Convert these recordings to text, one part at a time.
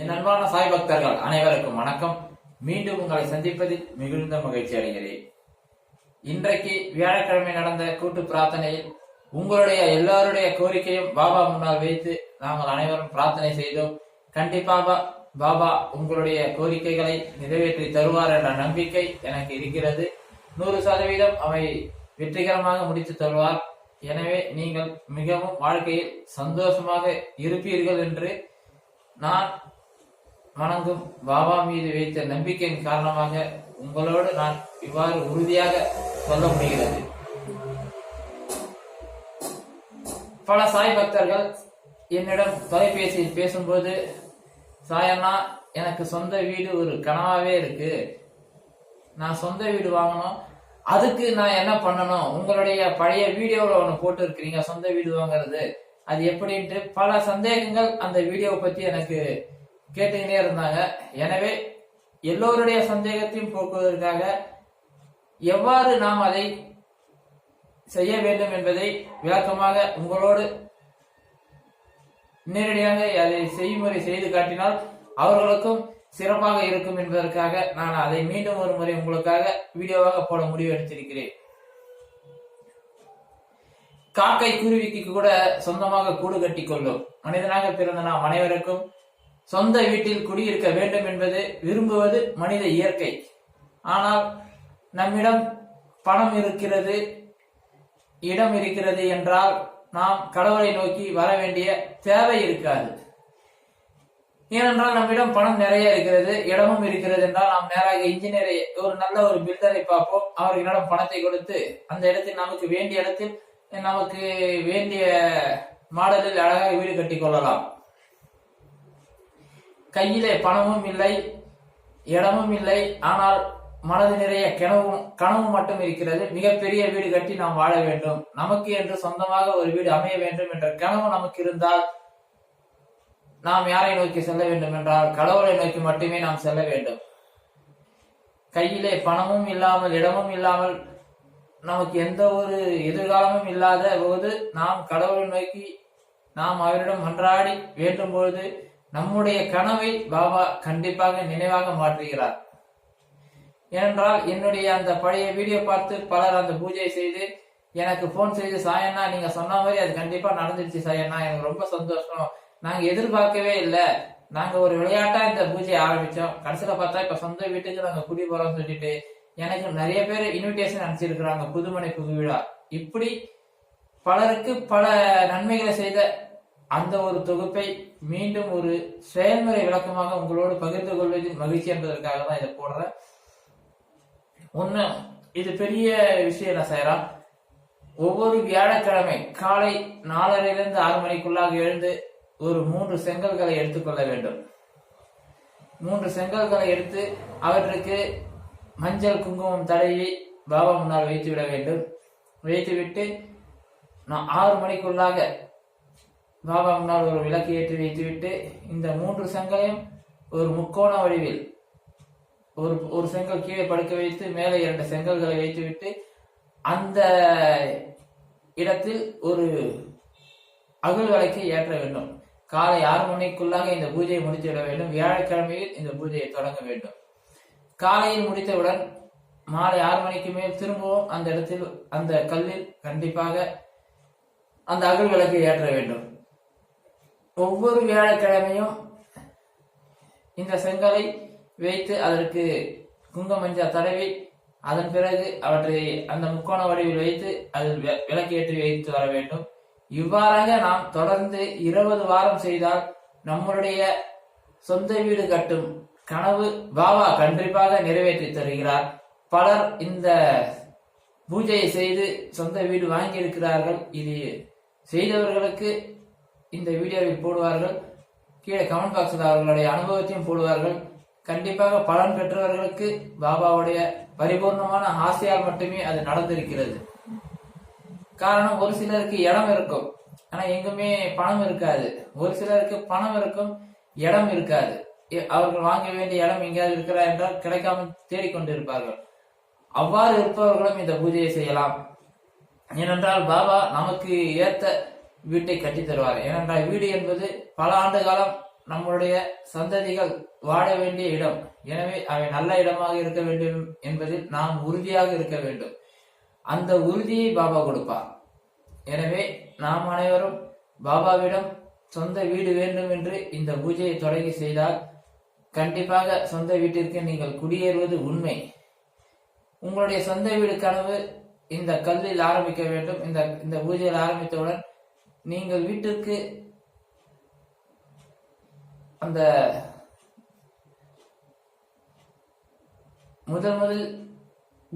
என் அன்பான சாய் பக்தர்கள் அனைவருக்கும் வணக்கம். மீண்டும் உங்களை சந்திப்பதில் மிகுந்த மகிழ்ச்சி அடைகிறேன். இன்றைக்கு வியாழக்கிழமை நடந்த கூட்டு பிரார்த்தனையில் உங்களுடைய எல்லாருடைய கோரிக்கையும் பாபா முன்னால் வைத்து நாங்கள் அனைவரும் பிரார்த்தனை செய்தோம். கண்டிப்பாக பாபா உங்களுடைய கோரிக்கைகளை நிறைவேற்றி தருவார் என்ற நம்பிக்கை எனக்கு இருக்கிறது. நூறு சதவீதம் அவை வெற்றிகரமாக முடித்து தருவார். எனவே நீங்கள் மிகவும் வாழ்க்கையில் சந்தோஷமாக இருப்பீர்கள் என்று நான் வணங்கும். பாபா மீது வைத்த நம்பிக்கையின் காரணமாக உங்களோடு நான் இவ்வாறு உறுதியாக சொல்ல முடிகிறது. பல சாய் பக்தர்கள் என்னிடம் தொலைபேசியில் பேசும்போது சாயண்ணா எனக்கு சொந்த வீடு ஒரு கனவாவே இருக்கு. நான் சொந்த வீடு வாங்கணும். அதுக்கு நான் என்ன பண்ணணும்? உங்களுடைய பழைய வீடியோவில் ஒன்று போட்டு இருக்கிறீங்க சொந்த வீடு வாங்குறது. அது எப்படின்ட்டு பல சந்தேகங்கள் அந்த வீடியோவை பற்றி எனக்கு கேட்டுக்கிட்டே இருந்தாங்க. எனவே எல்லோருடைய சந்தேகத்தையும் போக்குவதற்காக எவ்வாறு நாம் அதை செய்ய வேண்டும் என்பதை விளக்கமாக உங்களோடு நேரடியாக அதை செய்முறை செய்து காட்டினால் அவர்களுக்கும் சிறப்பாக இருக்கும் என்பதற்காக நான் அதை மீண்டும் ஒரு முறை உங்களுக்காக வீடியோவாக போட முடிவு எடுத்திருக்கிறேன். காக்கை குருவிக்கு கூட சொந்தமாக கூடு கட்டி கொள்ளும். மனிதனாக பிறந்த நாம் அனைவருக்கும் சொந்த வீட்டில் குடியிருக்க வேண்டும் என்பது விரும்புவது மனித இயற்கை. ஆனால் நம்மிடம் பணம் இருக்கிறது இடம் இருக்கிறது என்றால் நாம் கடவுளை நோக்கி வர வேண்டிய தேவை இருக்காது. ஏனென்றால் நம்மிடம் பணம் நிறைய இருக்கிறது இடமும் இருக்கிறது என்றால் நாம் நேராக இன்ஜினியரை ஒரு நல்ல ஒரு பில்டரை பார்ப்போம். அவர்களிடம் பணத்தை கொடுத்து அந்த இடத்தில் நமக்கு வேண்டிய இடத்தில் நமக்கு வேண்டிய மாடலில் அழகாக வீடு கட்டி கொள்ளலாம். கையிலே பணமும் இல்லை இடமும் இல்லை. ஆனால் மனது நிறைய கனவும் கனவு மட்டும் இருக்கிறது. மிகப்பெரிய வீடு கட்டி நாம் வாழ வேண்டும். நமக்கு என்று சொந்தமாக ஒரு வீடு அமைய வேண்டும் என்ற கனவு நமக்கு இருந்தால் நாம் யாரை நோக்கி செல்ல வேண்டும் என்றால் கடவுளை நோக்கி மட்டுமே நாம் செல்ல வேண்டும். கையிலே பணமும் இல்லாமல் இடமும் இல்லாமல் நமக்கு எந்த ஒரு எதிர்காலமும் இல்லாத போது நாம் கடவுளை நோக்கி நாம் அவரிடம் மன்றாடி வேண்டும் பொழுது நம்முடைய கனவை பாபா கண்டிப்பாக நினைவாக மாற்றுகிறார். ஏனென்றால் என்னுடைய அந்த பழைய வீடியோ பார்த்து பலர் அந்த பூஜையை செய்து எனக்கு போன் செய்து சாயண்ணா நீங்க சொன்ன மாதிரி அது கண்டிப்பா நடந்துருச்சு சாயண்ணா எனக்கு ரொம்ப சந்தோஷம். நாங்க எதிர்பார்க்கவே இல்லை. நாங்க ஒரு விளையாட்டா இந்த பூஜையை ஆரம்பிச்சோம். கடைசியில பார்த்தா இப்ப சொந்த வீட்டுக்கு நாங்க குடி போறோம்னு சொல்லிட்டு எனக்கு நிறைய பேர் இன்விடேஷன் அனுப்பிச்சிருக்கிறாங்க. புதுமனை புது விழா இப்படி பலருக்கு பல நன்மைகளை செய்த அந்த ஒரு தொகுப்பை மீண்டும் ஒரு செயல்முறை விளக்கமாக உங்களோடு பகிர்ந்து கொள்வதில் மகிழ்ச்சி என்பதற்காக தான் இதை போடுறேன். ஒண்ணு இது பெரிய விஷயம் என்ன செய்யறோம் ஒவ்வொரு வியாழக்கிழமை காலை நாலரையிலிருந்து ஆறு மணிக்குள்ளாக எழுந்து ஒரு மூன்று செங்கல்களை எடுத்துக்கொள்ள வேண்டும். மூன்று செங்கல்களை எடுத்து அவற்றுக்கு மஞ்சள் குங்குமம் தடவி பாபா முன்னால் வைத்து விட வேண்டும். வைத்துவிட்டு நான் ஆறு மணிக்குள்ளாக பாபா முன்னால் ஒரு விளக்கு ஏற்றி வைத்துவிட்டு இந்த மூன்று செங்கலையும் ஒரு முக்கோண வடிவில் ஒரு ஒரு செங்கல் கீழே படுக்க வைத்து மேலே இரண்டு செங்கல்களை வைத்துவிட்டு அந்த இடத்தில் ஒரு அகல் விளக்கை ஏற்ற வேண்டும். காலை ஆறு மணிக்குள்ளாக இந்த பூஜையை முடித்துவிட வேண்டும். வியாழக்கிழமையில் இந்த பூஜையை தொடங்க வேண்டும். காலையில் முடித்தவுடன் மாலை ஆறு மணிக்கு மேல் திரும்பவும் அந்த இடத்தில் அந்த கல்லில் கண்டிப்பாக அந்த அகல் விளக்கை ஏற்ற வேண்டும். ஒவ்வொரு வியாழக்கிழமையும் இந்த செங்கலை வைத்து அதற்கு குங்க மஞ்சா தடவி அதன் பிறகு அவற்றை அந்த முக்கோண வடிவில் வைத்து அதில் விளக்கேற்றி வைத்து வர வேண்டும். இவ்வாறாக நாம் தொடர்ந்து இருபது வாரம் செய்தால் நம்மளுடைய சொந்த வீடு கட்டும் கனவு பாபா கண்டிப்பாக நிறைவேற்றி தருகிறார். பலர் இந்த பூஜையை செய்து சொந்த வீடு வாங்கியிருக்கிறார்கள். இது செய்தவர்களுக்கு இந்த வீடியோவில் போடுவார்கள். கீழே கமெண்ட் பாக்ஸில் அவர்களுடைய அனுபவத்தையும் போடுவார்கள். கண்டிப்பாக பலன் பெற்றவர்களுக்கு பாபாவுடைய பரிபூர்ணமான ஆசையால் மட்டுமே அது நடந்திருக்கிறது. காரணம் ஒரு சிலருக்கு இடம் இருக்கும். ஆனா எங்குமே பணம் இருக்காது. ஒரு சிலருக்கு பணம் இருக்கும் இடம் இருக்காது. அவர்கள் வாங்க வேண்டிய இடம் எங்கேயாவது இருக்கிறா என்றால் கிடைக்காமல் தேடிக்கொண்டிருப்பார்கள். அவ்வாறு இருப்பவர்களும் இந்த பூஜையை செய்யலாம். ஏனென்றால் பாபா நமக்கு ஏற்ற வீட்டை கட்டித் தருவார். ஏனென்றால் வீடு என்பது பல ஆண்டு காலம் நம்மளுடைய சந்ததிகள் வாழ வேண்டிய இடம். எனவே அவை நல்ல இடமாக இருக்க வேண்டும் என்பதில் நாம் உறுதியாக இருக்க வேண்டும். அந்த உறுதியை பாபா கொடுப்பார். எனவே நாம் அனைவரும் பாபாவிடம் சொந்த வீடு வேண்டும் என்று இந்த பூஜையை தொடங்கி செய்தால் கண்டிப்பாக சொந்த வீட்டிற்கு நீங்கள் குடியேறுவது உண்மை. உங்களுடைய சொந்த வீடு கனவு இந்த கல்லில் ஆரம்பிக்க வேண்டும். இந்த இந்த பூஜையில் ஆரம்பித்தவுடன் நீங்கள் வீட்டிற்கு அந்த முதல் முதல்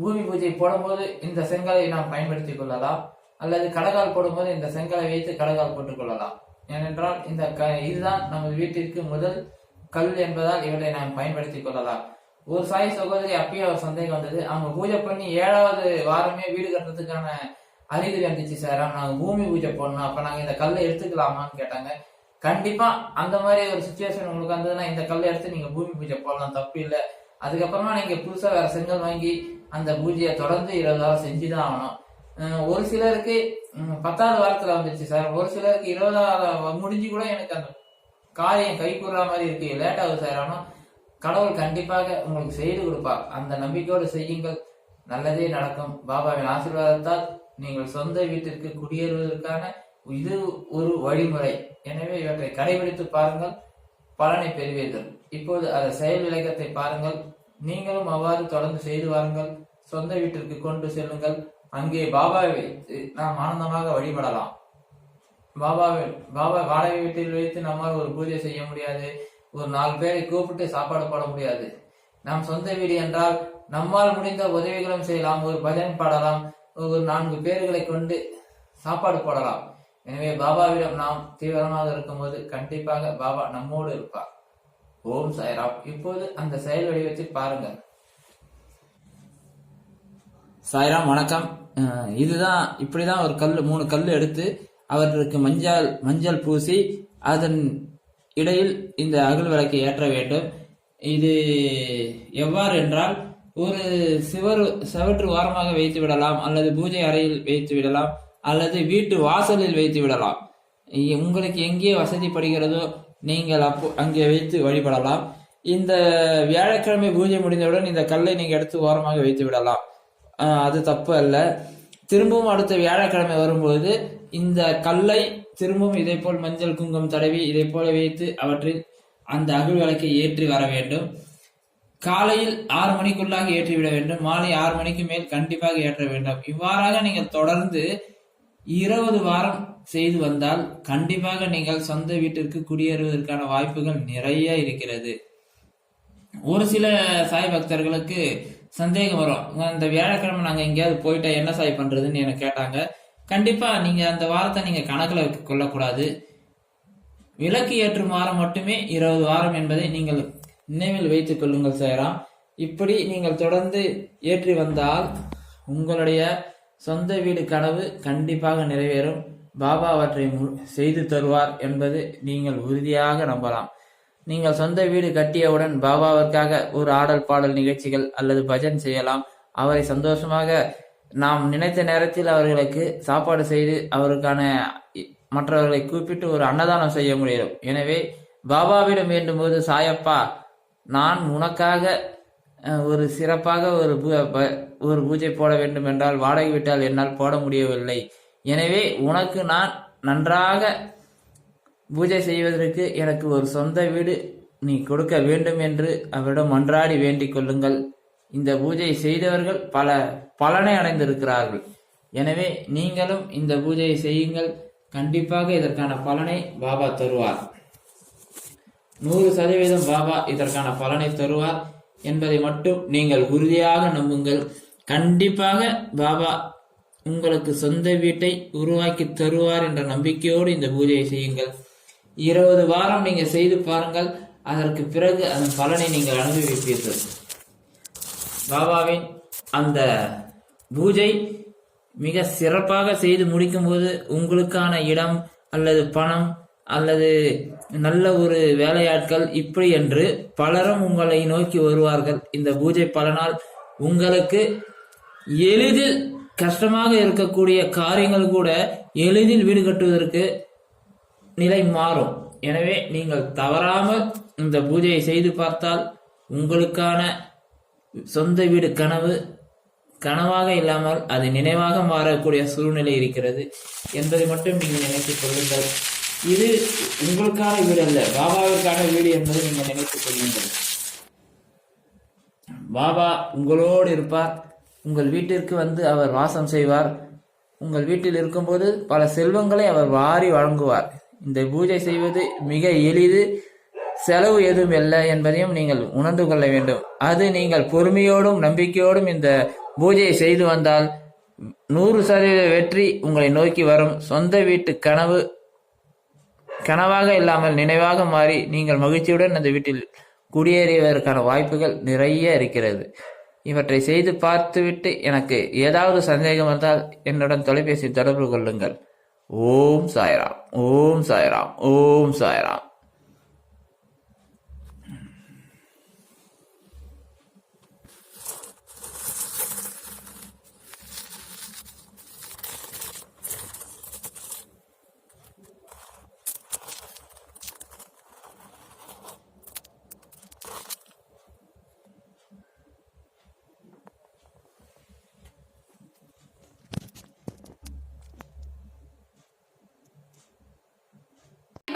பூமி பூஜை போடும்போது இந்த செங்கலை நாம் பயன்படுத்திக் கொள்ளலாம். அல்லது கடகால் போடும்போது இந்த செங்கலை வைத்து கடகால் போட்டுக் கொள்ளலாம். ஏனென்றால் இந்த க இதுதான் நமது வீட்டிற்கு முதல் கல் என்பதால் இவற்றை நாம் பயன்படுத்திக் கொள்ளலாம். ஒரு சாய் சகோதரி அப்பயே ஒரு சந்தேகம் வந்தது. அவங்க பூஜை பண்ணி ஏழாவது வாரமே வீடு கட்டுறதுக்கான அறிகுறி வந்துச்சு சார் நாங்கள் பூமி பூஜை பண்ணோம் அப்போ நாங்கள் இந்த கல்லை எடுத்துக்கலாமான்னு கேட்டாங்க. கண்டிப்பாக அந்த மாதிரி ஒரு சுச்சுவேஷன் உங்களுக்கு வந்ததுன்னா இந்த கல்லை எடுத்து நீங்கள் பூமி பூஜை போடலாம். தப்பு இல்லை. அதுக்கப்புறமா நீங்கள் புதுசாக வேறு செங்கல் வாங்கி அந்த பூஜையை தொடர்ந்து இருபது வாரம் செஞ்சுதான் ஆகணும். ஒரு சிலருக்கு பத்தாவது வாரத்தில் வந்துச்சு சார் ஒரு சிலருக்கு இருபதாவது முடிஞ்சு கூட எனக்கு அந்த காரியம் கை மாதிரி இருக்கு. லேட் ஆகுது சார் ஆனால் கடவுள் கண்டிப்பாக உங்களுக்கு செய்து கொடுப்பார். அந்த நம்பிக்கையோடு செய்யுங்கள். நல்லதே நடக்கும். பாபாவின் ஆசீர்வாதத்தால் நீங்கள் சொந்த வீட்டிற்கு குடியேறுவதற்கான இது ஒரு வழிமுறை. எனவே இவற்றை கடைபிடித்து பாருங்கள் பலனை பெறுவீர்கள். இப்போது அந்த செயல் விளக்கத்தை பாருங்கள். நீங்களும் அவ்வாறு தொடர்ந்து செய்து வாருங்கள். சொந்த வீட்டிற்கு கொண்டு செல்லுங்கள். அங்கே பாபாவை வைத்து நாம் ஆனந்தமாக வழிபடலாம். பாபாவை பாபா வாடகை வீட்டில் வைத்து நம்மால் ஒரு பூஜை செய்ய முடியாது. ஒரு நாலு பேரை கூப்பிட்டு சாப்பாடு போட முடியாது. நம் சொந்த வீடு என்றால் நம்மால் முடிந்த உதவிகளும் செய்யலாம். ஒரு பஜன் பாடலாம். ஒரு நான்கு பேர்களை கொண்டு சாப்பாடு போடலாம். எனவே பாபாவிடம் நாம் தீவிரமாக இருக்கும்போது கண்டிப்பாக பாபா நம்மோடு இருப்பார். ஓம் சாய்ராம். இப்போது அந்த செயல் வடிவத்தை பாருங்கள். சாய்ராம் வணக்கம். இதுதான் இப்படிதான் ஒரு கல் மூணு கல் எடுத்து அவர்களுக்கு மஞ்சள் மஞ்சள் பூசி அதன் இடையில் இந்த அகல் விளக்கை ஏற்ற வேண்டும். இது எவ்வாறு என்றால் ஒரு சிவர் சவற்று வாரமாக வைத்து விடலாம் அல்லது பூஜை அறையில் வைத்து விடலாம் அல்லது வீட்டு வாசலில் வைத்து விடலாம். உங்களுக்கு எங்கே வசதிப்படுகிறதோ நீங்கள் அப்போ அங்கே வைத்து வழிபடலாம். இந்த வியாழக்கிழமை பூஜை முடிந்தவுடன் இந்த கல்லை நீங்கள் எடுத்து ஓரமாக வைத்து விடலாம். அது தப்பு அல்ல. திரும்பவும் அடுத்த வியாழக்கிழமை வரும்போது இந்த கல்லை திரும்பவும் இதே போல் மஞ்சள் குங்குமம் தடவி இதை போல வைத்து அவற்றில் அந்த அகல் விளக்கை ஏற்றி வர வேண்டும். காலையில் ஆறு மணிக்குள்ளாக ஏற்றிவிட வேண்டும். மாலை ஆறு மணிக்கு மேல் கண்டிப்பாக ஏற்ற வேண்டும். இவ்வாறாக நீங்கள் தொடர்ந்து இருபது வாரம் செய்து வந்தால் கண்டிப்பாக நீங்கள் சொந்த வீட்டிற்கு குடியேறுவதற்கான வாய்ப்புகள் நிறைய இருக்கிறது. ஒரு சில சாய் பக்தர்களுக்கு சந்தேகம் வரும். இந்த வியாழக்கிழமை நாங்கள் எங்கேயாவது போயிட்டா என்ன சாய் பண்றதுன்னு எனக்கு கேட்டாங்க. கண்டிப்பா நீங்க அந்த வாரத்தை நீங்க கணக்கில் கொள்ளக்கூடாது. விலக்கு ஏற்றும் வாரம் மட்டுமே இருபது வாரம் என்பதை நீங்கள் நினைவில் வைத்துக் கொள்ளுங்கள் சேராம் இப்படி நீங்கள் தொடர்ந்து ஏற்றி வந்தால் உங்களுடைய சொந்த வீடு கனவு கண்டிப்பாக நிறைவேறும். பாபா அவற்றை மு- செய்து தருவார் என்பது நீங்கள் உறுதியாக நம்பலாம். நீங்கள் சொந்த வீடு கட்டியவுடன் பாபாவிற்காக ஒரு ஆடல் பாடல் நிகழ்ச்சிகள் அல்லது பஜன் செய்யலாம். அவரை சந்தோஷமாக நாம் நினைத்த நேரத்தில் அவர்களுக்கு சாப்பாடு செய்து அவருக்கான மற்றவர்களை கூப்பிட்டு ஒரு அன்னதானம் செய்ய முடியும். எனவே பாபாவிடம் வேண்டும்போது சாயப்பா நான் உனக்காக ஒரு சிறப்பாக ஒரு பூ- ப- ஒரு பூஜை போட வேண்டும் என்றால் வாடகை விட்டால் என்னால் போட முடியவில்லை. எனவே உனக்கு நான் நன்றாக பூஜை செய்வதற்கு எனக்கு ஒரு சொந்த வீடு நீ கொடுக்க வேண்டும் என்று அவரிடம் மன்றாடி வேண்டிக் கொள்ளுங்கள். இந்த பூஜை செய்தவர்கள் பல பலனை அடைந்திருக்கிறார்கள். எனவே நீங்களும் இந்த பூஜையை செய்யுங்கள். கண்டிப்பாக இதற்கான பலனை பாபா தருவார். நூறு சதவீதம் பாபா இதற்கான பலனை தருவார் என்பதை மட்டும் நீங்கள் உறுதியாக நம்புங்கள். கண்டிப்பாக பாபா உங்களுக்கு சொந்த வீட்டை உருவாக்கி தருவார் என்ற நம்பிக்கையோடு இந்த பூஜையை செய்யுங்கள். இருபது வாரம் நீங்கள் செய்து பாருங்கள். அதற்கு பிறகு அதன் பலனை நீங்கள் அனுபவிப்பீர்கள். பாபாவின் அந்த பூஜை மிக சிறப்பாக செய்து முடிக்கும்போது உங்களுக்கான இடம் அல்லது பணம் அல்லது நல்ல ஒரு வேலையாட்கள் இப்படி என்று பலரும் உங்களை நோக்கி வருவார்கள். இந்த பூஜை பலனால் உங்களுக்கு எளிதில் கஷ்டமாக இருக்கக்கூடிய காரியங்கள் கூட எளிதில் வீடு கட்டுவதற்கு நிலை மாறும். எனவே நீங்கள் தவறாமல் இந்த பூஜையை செய்து பார்த்தால் உங்களுக்கான சொந்த வீடு கனவு கனவாக இல்லாமல் அது நினைவாக மாறக்கூடிய சூழ்நிலை இருக்கிறது என்பதை மட்டும் நீங்கள் நினைத்துக் கொள்ளுங்கள். இது உங்களுக்கான வீடு அல்ல. பாபாவிற்கான வீடு என்பதை நீங்கள் நினைத்துக் கொள்ளுங்கள். பாபா உங்களோடு இருப்பார். உங்கள் வீட்டிற்கு வந்து அவர் வாசம் செய்வார். உங்கள் வீட்டில் இருக்கும்போது பல செல்வங்களை அவர் வாரி வழங்குவார். இந்த பூஜை செய்வது மிக எளிது. செலவு எதுவும் இல்லை என்பதையும் நீங்கள் உணர்ந்து கொள்ள வேண்டும். அது நீங்கள் பொறுமையோடும் நம்பிக்கையோடும் இந்த பூஜையை செய்து வந்தால் நூறு சதவீத வெற்றி உங்களை நோக்கி வரும். சொந்த வீட்டு கனவு கனவாக இல்லாமல் நினைவாக மாறி நீங்கள் மகிழ்ச்சியுடன் அந்த வீட்டில் குடியேறியதற்கான வாய்ப்புகள் நிறைய இருக்கிறது. இவற்றை செய்து பார்த்துவிட்டு எனக்கு ஏதாவது சந்தேகம் வந்தால் என்னுடன் தொலைபேசி தொடர்பு கொள்ளுங்கள். ஓம் சாய்ராம் ஓம் சாய்ராம் ஓம் சாய்ராம்.